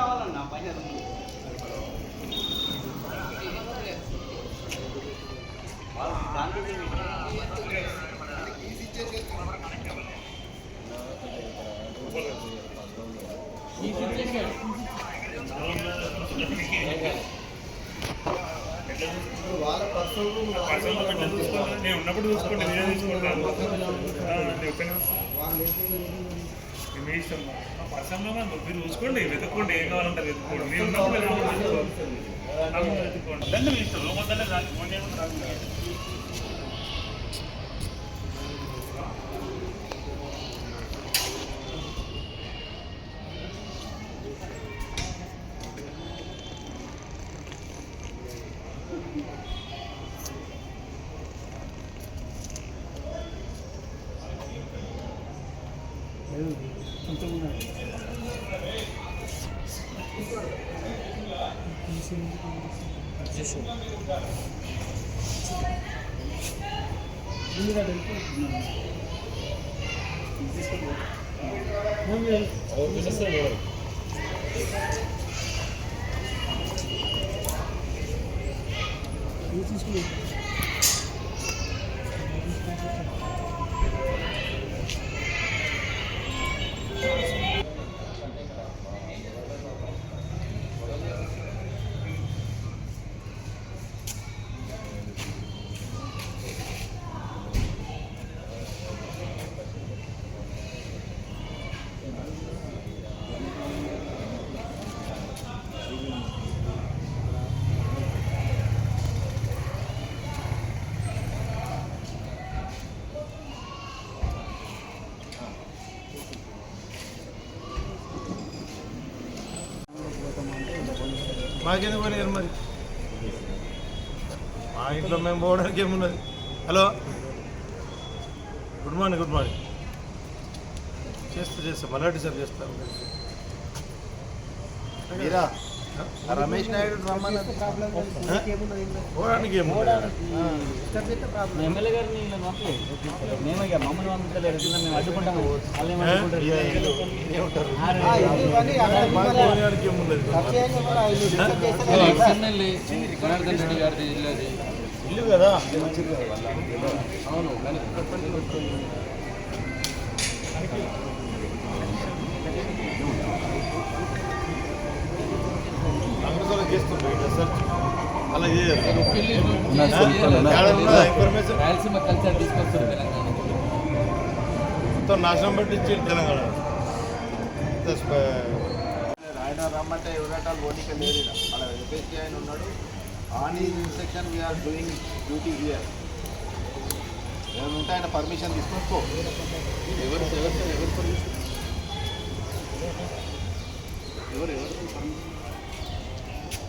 కావాలన్నా పైన నేను ఉన్నప్పుడు చూసుకోండి మీరే చూసుకుంటాను ఒక్కనే మీ ఇష్టం పర్సనల్ మీరు చూసుకోండి వెతుక్కోండి ఏం కావాలంటే వెతుక్కోండి. మీరు ఉన్నప్పుడు వెతుక్కోండి. మీ ఇష్టం. లోపల రాదు 우리가 될거 형님 어, 늦었어요. మాకెందుకు పోయినారు మరి? మా ఇంట్లో మేము పోవడానికి ఏమున్నది? Hello? Good morning good morning. చేస్తా చేస్తా. మళ్ళీ సార్ చేస్తాను మీరా? రమేష్ నాయుడు పోవడానికి ఎమ్మెల్యే గారిని మేము మమ్మల్ని పంపించలేదు. ఎట్లా మేము అడ్డుకుంటాము ఇల్లు, ఇల్లే జనార్దన్ రెడ్డి గారిది ఇల్లది. ఇల్లు కదా? అవును రాయలసీమ కల్చర్ తీసుకొస్తారు తెలంగాణ మొత్తం నాశనం పట్టించి తెలంగాణ ఇంత ఆయన రమ్మంటే ఎవరటాలు ఓనిక లేదు అలా ఎంపీసీ ఆయన ఉన్నాడు ఆన్ ఈ instruction we're doing duty here ఏమైనా ఉంటే ఆయన పర్మిషన్ తీసుకో ఎవరు ఎవరు ఎవరు పర్మిషన్ ఎవరు ఎవరు పర్మిషన్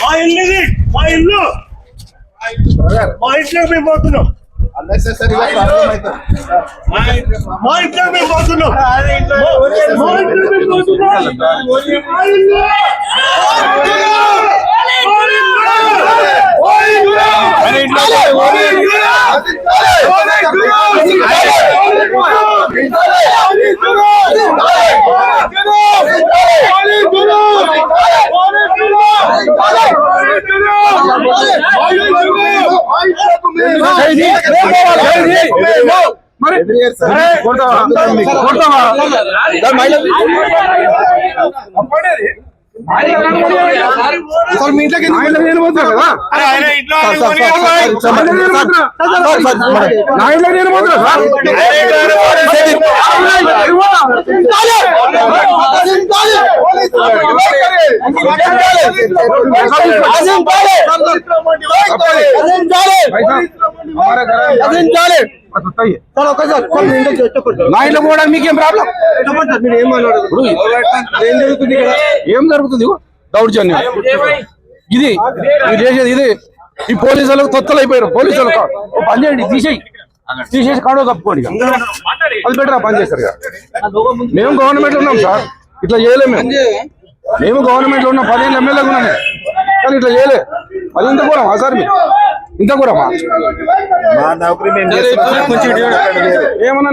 మా ఇల్లు ఇది మా ఇల్లు మా ఇంట్లోకి మేము పోతున్నాం. అన్నెసెసరీగా ప్రాబ్లం అవుతుంది మా ఇంట్లోకి మేము పోతున్నాం. మా ఇంట్లోకి మేము పోతున్నాం. మా కొడతావా అరే ఆయన ఇంట్లో ఆయన కొని నా ఇంట్లో నేను మాత్రం సార్ నా ఇంట్లో పోవడానికి మీకేం ప్రాబ్లం? ఏం జరుగుతుంది ఇక్కడ? ఏం జరుగుతుంది? దౌర్జన్యం. ఇది చేసేది ఇది. ఈ పోలీసులకు తొత్తలు అయిపోయారు పోలీసులకు. పని చేయండి తీసేయి. తీసేసి కాడో కప్పుకోండి. అది బెటర్ పని చేస్తారు ఇక. మేము గవర్నమెంట్ ఉన్నాం సార్. ఇట్లా చేయలేము మేము. మేము గవర్నమెంట్లో ఉన్నాం పదిహేను ఎమ్మెల్యేగా ఉన్నాం. కానీ ఇట్లా చేయలే. అది ఇంత కూడా సార్ మీరు? ఇంత కూడా మా నౌకరీ మేము ఏమన్నా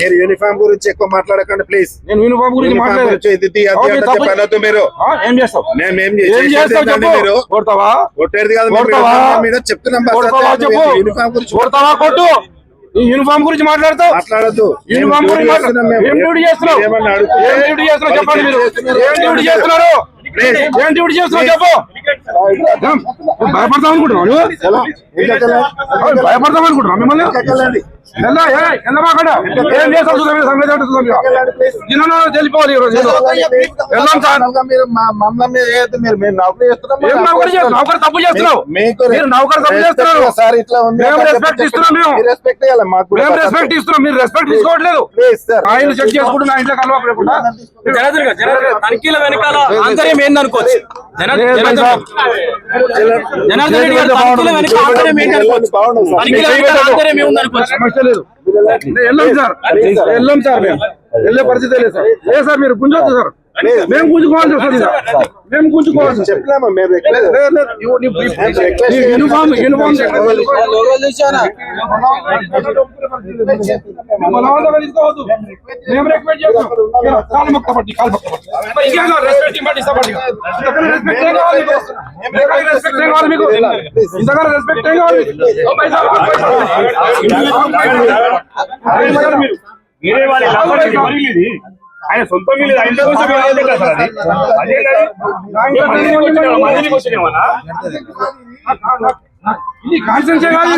మీరు యూనిఫామ్ గురించి ఎక్కువ మాట్లాడకండి ప్లీజ్ నేను యూనిఫామ్ గురించి చెప్పనొద్దు మీరు. ఏం చేస్తావు? మేము ఏం కొడతావా? కొట్టేది కాదు చెప్తున్నాం యూనిఫామ్ గురించి కొడతావా? కొట్టు. యూనిఫామ్ గురించి మాట్లాడతావు? మాట్లాడద్దు. యూనిఫామ్ గురించి ఏం డ్యూటీ చేస్తున్నావు? ఏం డ్యూటీ చేస్తున్నావు చెప్పండి మీరు. ఏం డ్యూటీ చేస్తున్నారు? ఏం డ్యూటీ చేస్తున్నావు చెప్పు? భయపడతాం ఓయ్, భయపడతాం అనుకుంటున్నావు మిమ్మల్ని? తెలిపోవాలి ఈ రోజు ఏదో. వెళ్దాం సార్ మీరు మమ్మల్ని మీద చేయొద్దు. మీరు మేము నౌకరీ చేస్తున్నాం నౌకరు తప్పు చేస్తున్నావు. మీరు నౌకరు తప్పు చేస్తున్నారు. సార్ ఇట్లా ఉంది మేము అట్లా respect చెప్పండి. ఇస్తున్నాం మేము. మీరు రెస్పెక్ట్ ఇవ్వాలి మాకు కూడా మేము రెస్పెక్ట్ ఇస్తున్నాం. మీరు రెస్పెక్ట్ తీసుకోవట్లేదు. ప్లీజ్ సార్ ఆయన చెక్ చేసుకుంటూ నా ఇంట్లో కలవకుండా జనార్దన్ జనార్దన్ గారు, తనిఖీల వెనకాల ఆంతర్యం ఏందనుకోవచ్చు జనార్దన్ రెడ్డి గారు తనిఖీల వెనక ఆంతర్యం ఏందనుకోవచ్చు బాగుండదు సార్ తనిఖీల వెనక ఆంతర్యం ఏముందనుకోవచ్చు సమస్య లేదు. వెళ్ళాం సార్. వెళ్ళాం సార్. మేము వెళ్ళే పరిస్థితి లేదు సార్. లేదు సార్ మీరు గుంజొద్దు సార్. మేము గుంజుకోవాల్సి వస్తుంది సార్ మేము గుంజుకోవాల్సి వస్తుంది చెప్పినామా మేము request- లేదు, లేదు, లేదు. ఇవ్వు, నీ- నీ- నీ యూనిఫామ్ యూనిఫామ్ బలవంతంగా తీసుకోవద్దు. మేము రికమెండ్ చేస్తాం. కాలు మొక్క పట్టి, కాలు మొక్క పట్టి. మరి ఇంకేం కావాలి? రెస్పెక్ట్ ఇవ్వండి, ఇష్టపడి. ఇంతకన్నా రెస్పెక్ట్ ఏం కావాలి మీకు? ఇంతకన్నా రెస్పెక్ట్ ఏం కావాలి మీకు? ఇంతకన్నా రెస్పెక్ట్ ఏం కావాలి మీకు? ఓ పైసా, ఓ పైసా. పైసా మీరు. వేరే వాళ్ళ లాభం ఇది మరి ఇది. ఆయన సొంతం ఇల్లు, ఆయన? ఇది కాన్సెన్సే కాదు